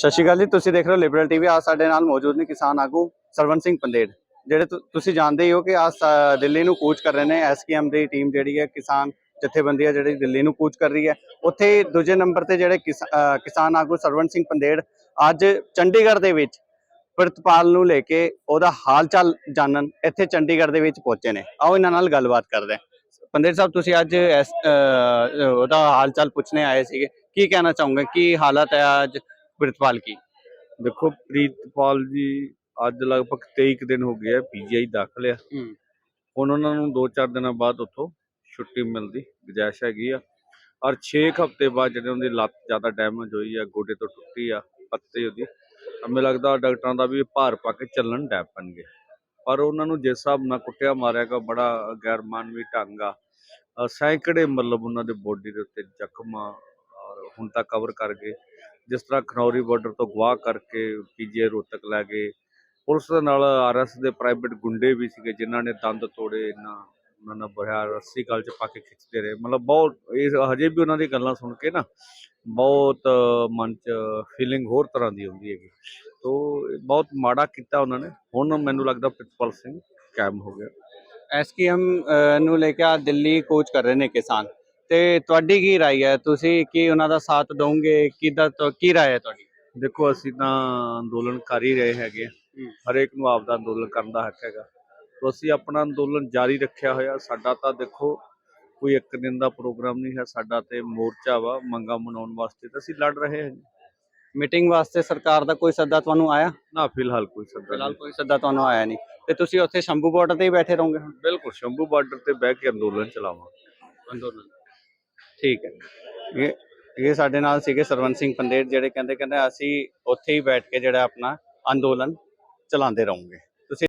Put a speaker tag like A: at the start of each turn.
A: ਸਤਿ ਸ਼੍ਰੀ ਅਕਾਲ ਜੀ, ਤੁਸੀਂ ਦੇਖ ਰਹੇ ਹੋ ਲਿਬਰਲ ਟੀਵੀ ਆ ਸਾਡੇ ਨਾਲ ਮੌਜੂਦ ਨੇ ਕਿਸਾਨ ਆਗੂ ਸਰਵਨ ਸਿੰਘ ਪੰਦੇੜ। ਜਿਹੜੇ ਤੁਸੀਂ ਜਾਣਦੇ ਹੀ ਹੋ ਕਿ ਆ ਦਿੱਲੀ ਨੂੰ ਕੂਚ ਕਰ ਰਹੇ ਨੇ। ਐਸਕੇਐਮ ਦੀ ਟੀਮ ਜਿਹੜੀ ਹੈ, ਕਿਸਾਨ ਜਥੇਬੰਦੀ ਹੈ, ਜਿਹੜੀ ਦਿੱਲੀ ਨੂੰ ਕੂਚ ਕਰ ਰਹੀ ਹੈ। ਉੱਥੇ ਦੂਜੇ ਨੰਬਰ ਤੇ ਜਿਹੜੇ ਕਿਸਾਨ ਆਗੂ ਸਰਵਨ ਸਿੰਘ ਪੰਦੇੜ, ਅੱਜ ਚੰਡੀਗੜ੍ਹ ਦੇ ਵਿੱਚ ਪ੍ਰਿਤਪਾਲ ਨੂੰ ਲੈ ਕੇ ਉਹਦਾ ਹਾਲ ਚਾਲ ਜਾਣਨ ਇੱਥੇ ਚੰਡੀਗੜ੍ਹ ਦੇ ਵਿੱਚ ਪਹੁੰਚੇ ਨੇ। ਆਓ ਇਹਨਾਂ ਨਾਲ ਗੱਲਬਾਤ ਕਰਦੇ ਹਾਂ। ਪੰਦੇੜ ਸਾਹਿਬ, ਤੁਸੀਂ ਅੱਜ ਐਸ- ਉਹਦਾ ਹਾਲ ਚਾਲ ਪੁੱਛਣੇ ਆਏ ਸੀਗੇ। ਕੀ ਕਹਿਣਾ ਚਾਹੋਗੇ? ਕੀ ਹਾਲਤ ਹੈ ਅੱਜ? ਪ੍ਰਿਤਪਾਲ ਕੀ?
B: ਦੇਖੋ ਪ੍ਰੀਤਪਾਲ ਜੀ ਅੱਜ ਲਗਭਗ 23 ਕੁ ਦਿਨ ਹੋ ਗਏ ਆ ਪੀਜੀਆਈ ਦਾਖਲ ਆ। ਹੁਣ ਉਹਨਾਂ ਨੂੰ 2-4 ਦਿਨਾਂ ਬਾਅਦ ਉੱਥੋਂ ਛੁੱਟੀ ਮਿਲਦੀ ਗੁਜਾਇਸ਼ ਹੈਗੀ ਆ। ਔਰ 6 ਹਫ਼ਤੇ ਬਾਅਦ ਜਿਹੜੇ ਉਹਦੀ ਲੱਤ ਜ਼ਿਆਦਾ ਡੈਮੇਜ ਹੋਈ ਆ ਗੋਡੇ ਤੋਂ ਟੁੱਟੀ ਆ ਪੱਤੇ ਉਹਦੀ ਮੈਨੂੰ ਲੱਗਦਾ ਡਾਕਟਰਾਂ ਦਾ ਵੀ ਭਾਰ ਪਾ ਕੇ ਚੱਲਣ ਡੈ ਪੈਣਗੇ। ਪਰ ਉਹਨਾਂ ਨੂੰ ਜਿਸ ਹਿਸਾਬ ਨਾਲ ਕੁੱਟਿਆ ਮਾਰਿਆ ਗਾ ਬੜਾ ਗੈਰ ਮਾਨਵੀ ਢੰਗ ਆ। ਸੈਂਕੜੇ ਮਤਲਬ ਉਹਨਾਂ ਦੇ ਬੋਡੀ ਦੇ ਉੱਤੇ ਜ਼ਖਮ ਹੁਣ ਤੱਕ ਕਵਰ ਕਰ ਗਏ। ਜਿਸ ਤਰ੍ਹਾਂ ਖਨੌਰੀ ਬਾਰਡਰ ਤੋਂ ਗਵਾਹ ਕਰਕੇ ਪੀਜੀਆਈ ਰੋਹਤਕ ਲੈ ਗਏ। ਪੁਲਿਸ ਦੇ ਨਾਲ ਆਰਐਸ ਦੇ ਪ੍ਰਾਈਵੇਟ ਗੁੰਡੇ ਵੀ ਸੀਗੇ ਜਿਨ੍ਹਾਂ ਨੇ ਦੰਦ ਤੋੜੇ ਇਹਨਾਂ ਉਹਨਾਂ ਨਾਲ ਬਹਿਆ, ਰੱਸੀ ਗਲ 'ਚ ਪਾ ਕੇ ਖਿੱਚਦੇ ਰਹੇ। ਮਤਲਬ ਬਹੁਤ, ਇਹ ਹਜੇ ਵੀ ਉਹਨਾਂ ਦੀ ਗੱਲਾਂ ਸੁਣ ਕੇ ਨਾ ਬਹੁਤ ਮਨ 'ਚ ਫੀਲਿੰਗ ਹੋਰ ਤਰ੍ਹਾਂ ਦੀ ਆਉਂਦੀ ਹੈਗੀ। ਤੋ ਬਹੁਤ ਮਾੜਾ ਕੀਤਾ ਉਹਨਾਂ ਨੇ। ਹੁਣ ਮੈਨੂੰ ਲੱਗਦਾ ਪ੍ਰਿਤਪਾਲ ਸਿੰਘ ਕਾਇਮ ਹੋ ਗਿਆ।
A: ਐਸਕੇਐਮ ਨੂੰ ਲੈ ਕੇ ਆ ਦਿੱਲੀ ਕੋਚ ਕਰ ਰਹੇ ਨੇ ਕਿਸਾਨ। ਤੇ ਤੁਹਾਡੀ ਕੀ ਰਾਏ ਹੈ? ਤੁਸੀਂ ਕੀ ਉਹਨਾਂ ਦਾ ਸਾਥ ਦੋਗੇ ਕਿਦਾਂ ਕੀ ਰਾਏ ਹੈ ਤੁਹਾਡੀ?
B: ਦੇਖੋ ਅਸੀਂ ਤਾਂ ਅੰਦੋਲਨ ਕਰ ਹੀ ਰਹੇ ਹੈਗੇ। ਹਰੇਕ ਨੂੰ ਆਪਦਾ ਅੰਦੋਲਨ ਕਰਨ ਦਾ ਹੱਕ ਹੈਗਾ। ਤੋ ਅਸੀਂ ਆਪਣਾ ਅੰਦੋਲਨ ਜਾਰੀ ਰੱਖਿਆ ਹੋਇਆ। ਸਾਡਾ ਤਾਂ ਦੇਖੋ ਕੋਈ ਇੱਕ ਦਿਨ ਦਾ ਪ੍ਰੋਗਰਾਮ ਨਹੀਂ ਹੈ। ਸਾਡਾ ਤੇ ਮੋਰਚਾ ਵਾ ਮੰਗਾ ਮਨਾਉਣ ਵਾਸਤੇ ਤਾਂ ਅਸੀਂ ਲੜ ਰਹੇ ਹਾਂ।
A: ਮੀਟਿੰਗ ਵਾਸਤੇ ਸਰਕਾਰ ਦਾ ਕੋਈ ਸੱਦਾ ਤੁਹਾਨੂੰ ਆਇਆ?
B: ਨਾ ਫਿਲਹਾਲ ਕੋਈ ਸੱਦਾ
A: ਫਿਲਹਾਲ ਕੋਈ ਸੱਦਾ ਤੁਹਾਨੂੰ ਆਇਆ ਨਹੀਂ। ਤੇ ਤੁਸੀਂ ਉੱਥੇ ਸ਼ੰਭੂ ਬਾਰਡਰ ਤੇ ਹੀ ਬੈਠੇ ਰਹੋਗੇ
B: ਬਿਲਕੁਲ ਸ਼ੰਭੂ ਬਾਰਡਰ ਤੇ ਬਹਿ ਕੇ ਅੰਦੋਲਨ ਚਲਾਵਾਂਗੇ।
A: ਅੰਦੋਲਨ। ਠੀਕ ਹੈ ਇਹ ਇਹ ਸਾਡੇ ਨਾਲ ਸੀਗੇ ਸਰਵਨ ਸਿੰਘ ਪੰਦੇੜ ਜਿਹੜੇ ਕਹਿੰਦੇ ਕਹਿੰਦੇ ਅਸੀਂ ਉੱਥੇ ਹੀ ਬੈਠ ਕੇ ਜਿਹੜਾ ਆਪਣਾ ਅੰਦੋਲਨ ਚਲਾਉਂਦੇ ਰਹੋਗੇ।